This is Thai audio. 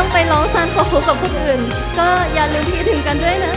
ต้องไปร้องซานโอคุกกับพวกอื่น ก็อย่าลืมคิดถึงกันด้วยนะ